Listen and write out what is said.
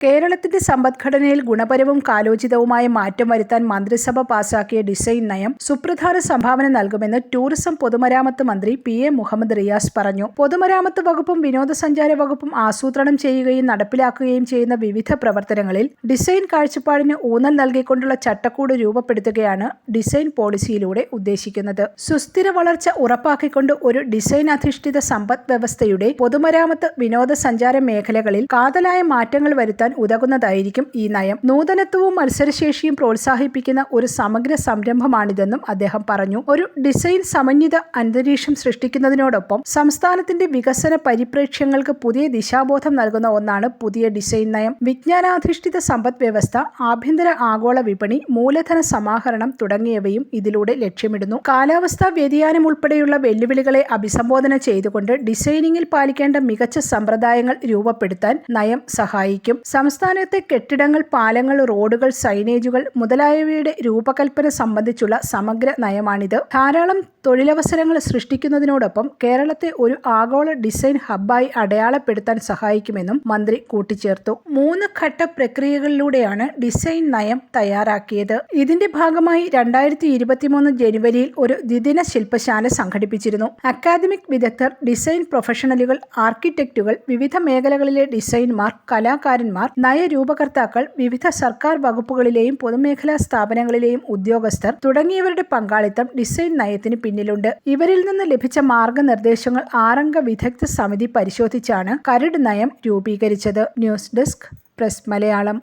കേരളത്തിന്റെ സമ്പദ്ഘടനയിൽ ഗുണപരവും കാലോചിതവുമായ മാറ്റം വരുത്താൻ മന്ത്രിസഭ പാസാക്കിയ ഡിസൈൻ നയം സുപ്രധാന സംഭാവന നൽകുമെന്ന് ടൂറിസം പൊതുമരാമത്ത് മന്ത്രി പി എ മുഹമ്മദ് റിയാസ് പറഞ്ഞു. പൊതുമരാമത്ത് വകുപ്പും വിനോദസഞ്ചാര വകുപ്പും ആസൂത്രണം ചെയ്യുകയും നടപ്പിലാക്കുകയും ചെയ്യുന്ന വിവിധ പ്രവർത്തനങ്ങളിൽ ഡിസൈൻ കാഴ്ചപ്പാടിന് ഊന്നൽ നൽകിക്കൊണ്ടുള്ള ചട്ടക്കൂട് രൂപപ്പെടുത്തുകയാണ് ഡിസൈൻ പോളിസിയിലൂടെ ഉദ്ദേശിക്കുന്നത്. സുസ്ഥിര വളർച്ച ഉറപ്പാക്കിക്കൊണ്ട് ഒരു ഡിസൈൻ അധിഷ്ഠിത സമ്പദ് വ്യവസ്ഥയുടെ പൊതുമരാമത്ത് വിനോദസഞ്ചാര മേഖലകളിൽ കാതലായ മാറ്റങ്ങൾ വരുത്താൻ ഉതകുന്നതായിരിക്കും ഈ നയം. നൂതനത്വവും മത്സരശേഷിയും പ്രോത്സാഹിപ്പിക്കുന്ന ഒരു സമഗ്ര സംരംഭമാണിതെന്നും അദ്ദേഹം പറഞ്ഞു. ഒരു ഡിസൈൻ സമന്വിത അന്തരീക്ഷം സൃഷ്ടിക്കുന്നതിനോടൊപ്പം സംസ്ഥാനത്തിന്റെ വികസന പരിപ്രേക്ഷ്യങ്ങൾക്ക് പുതിയ ദിശാബോധം നൽകുന്ന ഒന്നാണ് പുതിയ ഡിസൈൻ നയം. വിജ്ഞാനാധിഷ്ഠിത സമ്പദ് വ്യവസ്ഥ ആഭ്യന്തര ആഗോള വിപണി മൂലധന സമാഹരണം തുടങ്ങിയവയും ഇതിലൂടെ ലക്ഷ്യമിടുന്നു. കാലാവസ്ഥാ വ്യതിയാനം ഉൾപ്പെടെയുള്ള വെല്ലുവിളികളെ അഭിസംബോധന ചെയ്തുകൊണ്ട് ഡിസൈനിങ്ങിൽ പാലിക്കേണ്ട മികച്ച സമ്പ്രദായങ്ങൾ രൂപപ്പെടുത്താൻ നയം സഹായിക്കും. സംസ്ഥാനത്തെ കെട്ടിടങ്ങൾ പാലങ്ങൾ റോഡുകൾ സൈനേജുകൾ മുതലായവയുടെ രൂപകൽപ്പന സംബന്ധിച്ചുള്ള സമഗ്ര നയമാണിത്. ധാരാളം തൊഴിലവസരങ്ങൾ സൃഷ്ടിക്കുന്നതിനോടൊപ്പം കേരളത്തെ ഒരു ആഗോള ഡിസൈൻ ഹബ്ബായി അടയാളപ്പെടുത്താൻ സഹായിക്കുമെന്നും മന്ത്രി കൂട്ടിച്ചേർത്തു. മൂന്ന് ഘട്ട പ്രക്രിയകളിലൂടെയാണ് ഡിസൈൻ നയം തയ്യാറാക്കിയത്. ഇതിന്റെ ഭാഗമായി രണ്ടായിരത്തി ഇരുപത്തിമൂന്ന് ജനുവരിയിൽ ഒരു ദ്വിദിന ശില്പശാല സംഘടിപ്പിച്ചിരുന്നു. അക്കാദമിക് വിദഗ്ധർ ഡിസൈൻ പ്രൊഫഷണലുകൾ ആർക്കിടെക്റ്റുകൾ വിവിധ മേഖലകളിലെ ഡിസൈൻമാർ കലാകാരന്മാർ നയരൂപകർത്താക്കൾ വിവിധ സർക്കാർ വകുപ്പുകളിലെയും പൊതുമേഖലാ സ്ഥാപനങ്ങളിലെയും ഉദ്യോഗസ്ഥർ തുടങ്ങിയവരുടെ പങ്കാളിത്തം ഡിസൈൻ നയത്തിന് പിന്നിലുണ്ട്. ഇവരിൽ നിന്ന് ലഭിച്ച മാർഗനിർദ്ദേശങ്ങൾ ആറംഗ വിദഗ്ധ സമിതി പരിശോധിച്ചാണ് കരട് നയം രൂപീകരിച്ചത്. News desk press Malayalam.